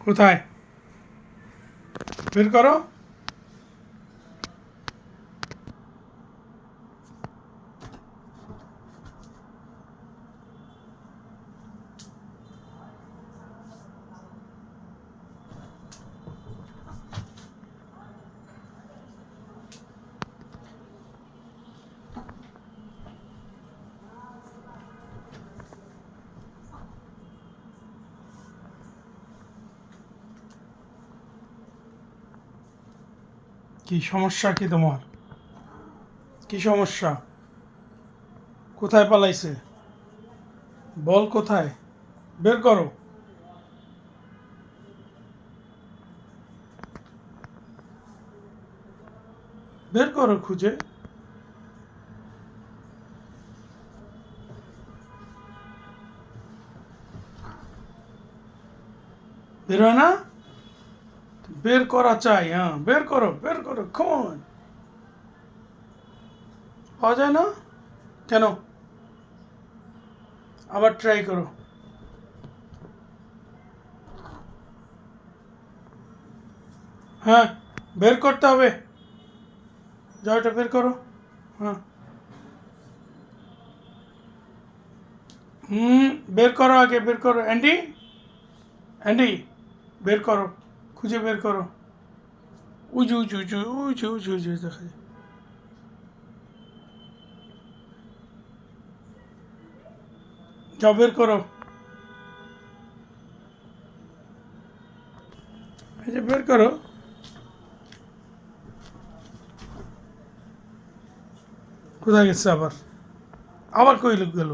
কোথায়? বের করো। কি সমস্যা কি তোমার? কি সমস্যা? কোথায় পালাইছে? বল কোথায়? বের করো। বের করো খুঁজে। বের হয় না? বের করা চাই হ্যাঁ বের করো বের করো কমন পাওয়া যায় না? কেন? আবার ট্রাই করো। হ্যাঁ বের করতে হবে। যাও এটা বের করো। হ্যাঁ। হুম, বের করো আগে, বের করো। অ্যান্ডি অ্যান্ডি বের করো। খুঁজে বের করো। উঁচু উঁচু উঁচু উঁচু উঁচু উঁচু দেখা যায়। যাও, বের করো। এই বের করো। কোথায় গেছে আবার? আবার কই লোক গেল?